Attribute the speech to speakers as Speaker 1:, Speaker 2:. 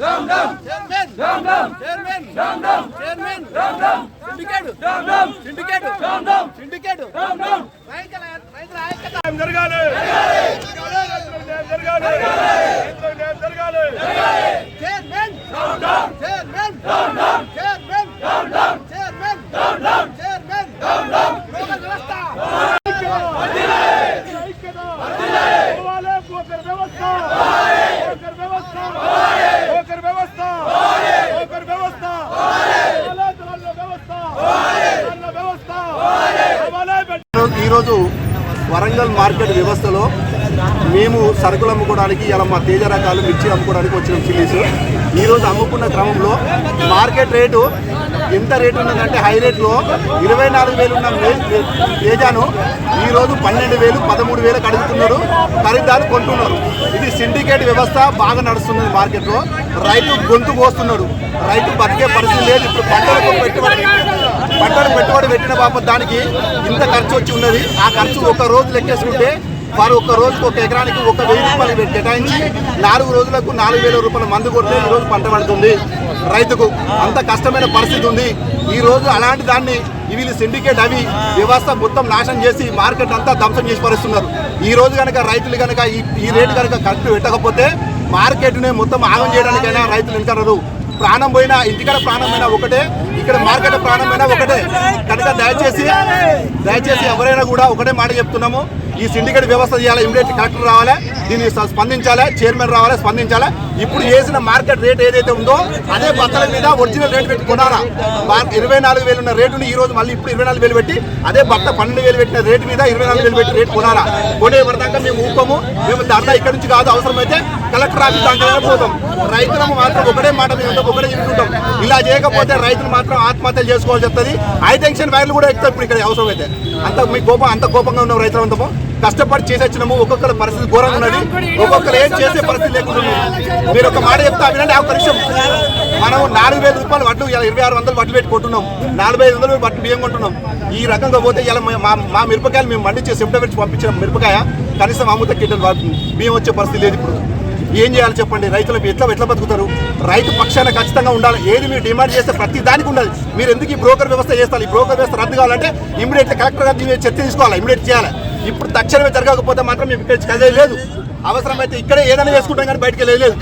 Speaker 1: Round up! జరగాలి. జరగాలి జరగాలి పోవాలి పోకర్ వ్యవస్థ పోకర్ వ్యవస్థ పోకర్ వ్యవస్థ పోకర్ వ్యవస్థ పోవాలి దళాల వ్యవస్థ దళాల వ్యవస్థ పోవాలి
Speaker 2: ఈరోజు వరంగల్ మార్కెట్ వ్యవస్థలో మేము సరుకులు అమ్ముకోవడానికి ఇలా మా తేజ రకాలు మిర్చి అమ్ముకోవడానికి వచ్చిన చిల్లీస్. ఈరోజు అమ్ముకున్న క్రమంలో మార్కెట్ రేటు ఎంత రేటు ఉన్నదంటే హై రేట్లో ఇరవై నాలుగు వేలు ఉన్న తేజాను ఈరోజు పన్నెండు వేలు పదమూడు వేలకు అడుగుతున్నారు. ఖరీదారు కొంటున్నారు. ఇది సిండికేట్ వ్యవస్థ బాగా నడుస్తున్నది మార్కెట్లో. రైతు గొంతు పోస్తున్నాడు రైతు బతికే పరిస్థితి లేదు. ఇప్పుడు పంటలకు పెట్టుబడి పంటలు పెట్టుబడి పెట్టిన పాపం దానికి ఇంత ఖర్చు వచ్చి ఉన్నది. ఆ ఖర్చు ఒక రోజు లెక్కేసుకుంటే వారు ఒక రోజుకు ఒక ఎకరానికి ఒక వెయ్యి రూపాయలు కేటాయించి నాలుగు రోజులకు నాలుగు వేల రూపాయల మందు కొడితే ఈరోజు రోజు పంట పడుతుంది. రైతుకు అంత కష్టమైన పరిస్థితి ఉంది. ఈ రోజు అలాంటి దాన్ని వీళ్ళు సిండికేట్ అవి వ్యవస్థ మొత్తం నాశనం చేసి మార్కెట్ అంతా ధ్వంసం చేసి పరిస్తున్నారు. ఈ రోజు కనుక రైతులు కనుక ఈ ఈ రేటు కనుక కరెక్ట్ పెట్టకపోతే మార్కెట్నే మొత్తం ఆగం చేయడానికైనా రైతులు వెనకరరు ప్రాణం పోయినా ఇంటికాడ ప్రాణం పోయినా ఒకటే ఇక్కడ మార్కెట్ ప్రాణం పోయినా ఒకటే. కనుక దయచేసి దయచేసి ఎవరైనా కూడా ఒకటే మాట చెప్తున్నాము. ఈ సిండికేట్ వ్యవస్థ చేయాలి ఇమీడియట్ కలెక్టర్ రావాలి. దీన్ని స్పందించాలి చైర్మన్ రావాలి స్పందించాలి. ఇప్పుడు వేసిన మార్కెట్ రేట్ ఏదైతే ఉందో అదే బత్తల మీద ఒరిజినల్ రేట్ పెట్టి కొనాలా? ఇరవై నాలుగు వేలు ఉన్న రేటుని ఈ రోజు మళ్ళీ ఇప్పుడు ఇరవై నాలుగు వేలు పెట్టి అదే బత్త పన్నెండు వేలు పెట్టిన రేటు మీద ఇరవై నాలుగు వేలు పెట్టి రేటు కొనాలా? కొనే పడదాకా మేము ఊపము మేము ధర్నా ఇక్కడ నుంచి కాదు అవసరమైతే కలెక్టర్ ఆఫీస్ దాంట్లో పోతాం. రైతులకు మాత్రం ఒకటే మాట మేము ఒకటే చెప్తుంటాం ఇలా చేయకపోతే రైతులు మాత్రం ఆత్మహత్యలు చేసుకోవాల్సి వస్తుంది. హై టెన్షన్ వైర్లు కూడా ఎక్కుతాం ఇప్పుడు ఇక్కడ అవసరమైతే. అంత మీ కోపం అంత కోపంగా ఉన్నాం రైతులు కష్టపడి చేసి వచ్చినాము ఒక్కొక్కరి పరిస్థితి ఘోరంగా ఉన్నది. ఒక్కొక్కరు ఏం చేసే పరిస్థితి లేకుండా మీరు ఒక మాట చెప్తా వినండి ఆ నిమిషం. మనం నాలుగు వేల రూపాయలు వడ్లు ఇరవై ఆరు వందలు వడ్లు పెట్టుకుంటున్నాం. నాలుగు ఐదు వందలు వడ్లు బియ్యం కొంటున్నాం. ఈ రకంగా పోతే ఇలా మా మా మిరపకాయలు మేము మండి చేసి సెప్టెంబర్ నుంచి పంపించిన మిరపకాయ. కనీసం అమృత కింటల్ బియ్యం వచ్చే పరిస్థితి లేదు ఇప్పుడు. ఏం చేయాలి చెప్పండి? రైతులు ఎట్లా ఎట్లా బతుకుతారు? రైతు పక్షాన ఖచ్చితంగా ఉండాలి. ఏది మీరు డిమాండ్ చేస్తే ప్రతి దానికి ఉండాలి. మీరు ఎందుకు ఈ బ్రోకర్ వ్యవస్థ చేస్తారు? ఈ బ్రోకర్ వ్యవస్థ రద్దు కావాలంటే ఇమీడియట్లీ కలెక్టర్ గారు చర్చ తీసుకోవాలి. ఇమీడియట్ చేయాలి. ఇప్పుడు తక్షణమే జరగకపోతే మాత్రం మేము ఇక్కడ చదివే లేదు అవసరమైతే ఇక్కడే ఏదైనా వేసుకుంటాం కానీ బయటకు వెళ్ళలేదు.